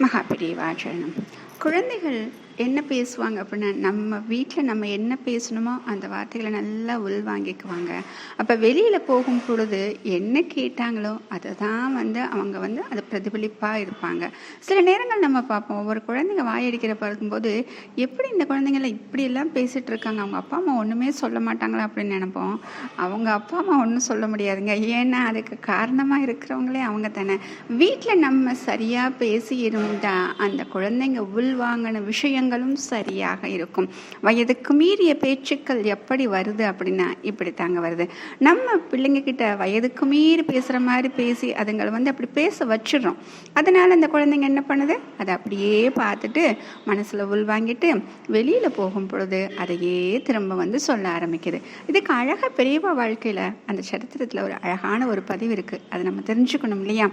மகாபிரிவாச்சரணம். குழந்தைகள் என்ன பேசுவாங்க அப்படின்னா நம்ம வீட்டில் நம்ம என்ன பேசணுமோ அந்த வார்த்தைகளை நல்லா உள்வாங்கிக்குவாங்க அப்போ வெளியில் போகும் பொழுது என்ன கேட்டாங்களோ அதை தான் வந்து அவங்க வந்து அது பிரதிபலிப்பாக இருப்பாங்க. சில நேரங்கள் நம்ம பார்ப்போம். ஒவ்வொரு குழந்தைங்க வாயடிக்கிற பார்க்கும்போது எப்படி இந்த குழந்தைங்கள இப்படியெல்லாம் பேசிகிட்டு இருக்காங்க? அவங்க அப்பா அம்மா ஒன்றுமே சொல்ல மாட்டாங்களா? அப்படின்னு நினைப்போம். அவங்க அப்பா அம்மா ஒன்றும் சொல்ல முடியாதுங்க. ஏன்னா அதுக்கு காரணமாக இருக்கிறவங்களே அவங்க தானே. வீட்டில் நம்ம சரியாக பேசி இருந்தால் அந்த குழந்தைங்க உள்வாங்கின விஷயங்கள் விஷயங்களும் சரியாக இருக்கும். வயதுக்கு மீறிய பேச்சுக்கள் எப்படி வருது அப்படின்னா இப்படி தாங்க வருது. நம்ம பிள்ளைங்க கிட்ட வயதுக்கு மீறி பேசுகிற மாதிரி பேசி அதுங்களை வந்து அப்படி பேச வச்சிடுறோம். அதனால அந்த குழந்தைங்க என்ன பண்ணுது? அதை அப்படியே பார்த்துட்டு மனசில் உள்வாங்கிட்டு வெளியில் போகும் பொழுது அதையே திரும்ப வந்து சொல்ல ஆரம்பிக்குது. இதுக்கு அழகாக பெரியவா வாழ்க்கையில் அந்த சரித்திரத்தில் ஒரு அழகான ஒரு பதிவு இருக்குது அதை நம்ம தெரிஞ்சுக்கணும் இல்லையா?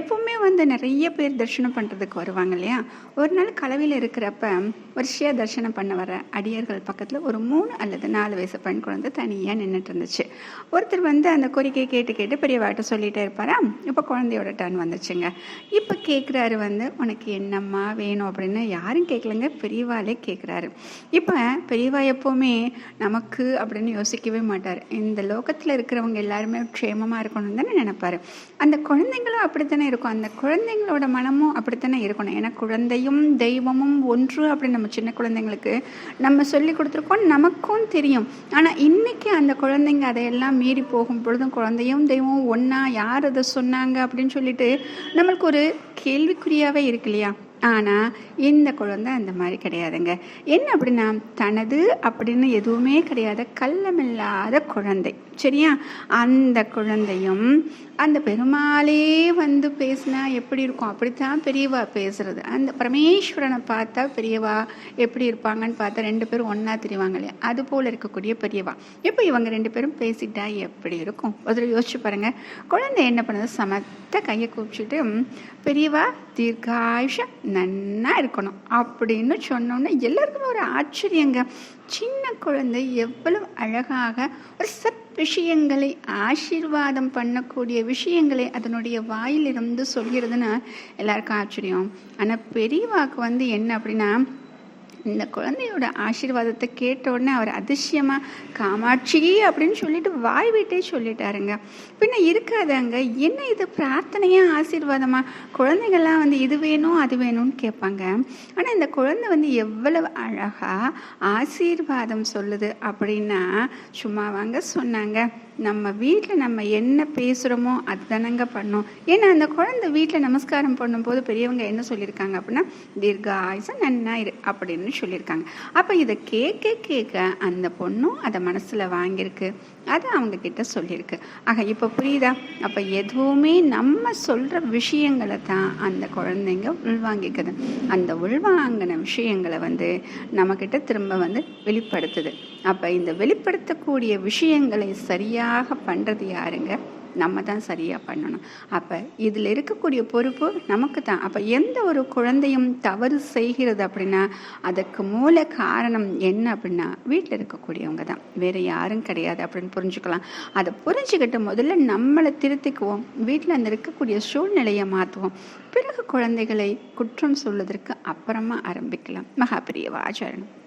எப்பவுமே வந்து நிறைய பேர் தரிசனம் பண்ணுறதுக்கு வருவாங்க இல்லையா? ஒரு நாள் கலவையில் இருக்கிறப்ப வருஷையாக தரிசனம் பண்ண வர அடியர்கள் பக்கத்தில் ஒரு மூணு அல்லது நாலு வயசு பெண் குழந்தை தனியாக நின்றுட்டு இருந்துச்சு ஒருத்தர் வந்து அந்த கோரிக்கையை கேட்டு கேட்டு பெரியவாட்ட சொல்லிகிட்டே இருப்பாரா. இப்போ குழந்தையோட டர்ன் வந்துச்சுங்க. இப்போ கேட்குறாரு வந்து உனக்கு என்னம்மா வேணும்? அப்படின்னு யாரும் கேட்கலங்க பெரியவாலே கேட்குறாரு இப்போ பெரியவா எப்போவுமே நமக்கு அப்படின்னு யோசிக்கவே மாட்டார். இந்த லோகத்தில் இருக்கிறவங்க எல்லாருமே க்ஷேமமாக இருக்கணும்னு தானே நினைப்பாரு. அந்த குழந்தைங்களும் அப்படித்தானே இருக்கும். அந்த குழந்தைங்களோட மனமும் அப்படித்தானே இருக்கணும். ஏன்னா குழந்தையும் தெய்வமும் ஒன்று அப்படின்னு நம்ம சின்ன குழந்தைங்களுக்கு நம்ம சொல்லி கொடுத்துருக்கோம் நமக்கும் தெரியும். ஆனால் இன்றைக்கி அந்த குழந்தைங்க அதையெல்லாம் மீறி போகும் பொழுதும் குழந்தையும் தெய்வம் ஒன்றா யார் அதை சொன்னாங்க அப்படின்னு சொல்லிட்டு நம்மளுக்கு ஒரு கேள்விக்குறியாகவே இருக்கு இல்லையா? ஆனால் இந்த குழந்தை அந்த மாதிரி கிடையாதுங்க. என்ன அப்படின்னா தனது அப்படின்னு எதுவுமே கிடையாது கள்ளமில்லாத குழந்தை சரியா? அந்த குழந்தையும் அந்த பெருமாளே வந்து பேசினா எப்படி இருக்கும்? அப்படித்தான் பெரியவா பேசுறது. அந்த பரமேஸ்வரனை பார்த்தா பெரியவா எப்படி இருப்பாங்கன்னு பார்த்தா ரெண்டு பேரும் ஒன்றா தெரிவாங்க இல்லையா? அது போல் இருக்கக்கூடிய பெரியவா. இப்போ இவங்க ரெண்டு பேரும் பேசிட்டா எப்படி இருக்கும்? ஒரு யோசிச்சு பாருங்க. குழந்தை என்ன பண்ணுது? சமத்த கையை கூப்பிச்சுட்டு பெரியவா தீர்காயுஷ நன்னா இருக்கணும் அப்படின்னு சொன்னோன்னே எல்லாருக்குமே ஒரு ஆச்சரியங்க. சின்ன குழந்தை எவ்வளவு அழகாக ஒரு சத் விஷயங்களை ஆசீர்வாதம் பண்ணக்கூடிய விஷயங்களை அதனுடைய வாயிலிருந்து சொல்கிறதுன்னா எல்லாருக்கும் ஆச்சரியம். ஆனால் பெரியவாக்கு வந்து என்ன அப்படின்னா இந்த குழந்தையோட ஆசீர்வாதத்தை கேட்ட உடனே அவர் அதிசயமாக காமாட்சி அப்படின்னு சொல்லிட்டு வாய் விட்டே சொல்லிட்டாருங்க. பின்ன இருக்காதாங்க என்ன இது பிரார்த்தனையாக ஆசீர்வாதமாக குழந்தைகள்லாம் வந்து இது வேணும் அது வேணும்னு கேட்பாங்க. ஆனால் இந்த குழந்தை வந்து எவ்வளவு அழகாக ஆசீர்வாதம் சொல்லுது அப்படின்னா சும்மா வாங்க சொன்னாங்க. நம்ம வீட்டில் நம்ம என்ன பேசுகிறோமோ அதுதானங்க பண்ணோம். ஏன்னா அந்த குழந்தை வீட்டில் நமஸ்காரம் பண்ணும்போது பெரியவங்க என்ன சொல்லியிருக்காங்க அப்படின்னா தீர்காயுசம் நன்னாயிரு அப்படின்னு சொல்லியிருக்காங்க. அப்போ இதை கேட்க கேட்க அந்த பொண்ணும் அதை மனசில் வாங்கியிருக்கு. அதை அவங்க கிட்ட சொல்லியிருக்கு. ஆக இப்போ புரியுதா? அப்போ எதுவுமே நம்ம சொல்கிற விஷயங்களை தான் அந்த குழந்தைங்க உள்வாங்கிக்குது. அந்த உள்வாங்கின விஷயங்களை வந்து நம்மக்கிட்ட திரும்ப வந்து வெளிப்படுத்துது. அப்போ இந்த வெளிப்படுத்தக்கூடிய விஷயங்களை சரியாக பண்ணுறது யாருங்க? நம்ம தான் சரியாக பண்ணணும். அப்போ இதில் இருக்கக்கூடிய பொறுப்பு நமக்கு தான். அப்போ எந்த ஒரு குழந்தையும் தவறு செய்கிறது அப்படின்னா அதுக்கு மூல காரணம் என்ன அப்படின்னா வீட்டில் இருக்கக்கூடியவங்க தான். வேறு யாரும் கிடையாது அப்படின்னு புரிஞ்சுக்கலாம். அதை புரிஞ்சுக்கிட்டு முதல்ல நம்மளை திருத்திக்குவோம். வீட்டில் அந்த இருக்கக்கூடிய சூழ்நிலையை மாற்றுவோம். பிறகு குழந்தைகளை குற்றம் சொல்வதற்கு அப்புறமா ஆரம்பிக்கலாம். மகாபிரிய ஆச்சரணம்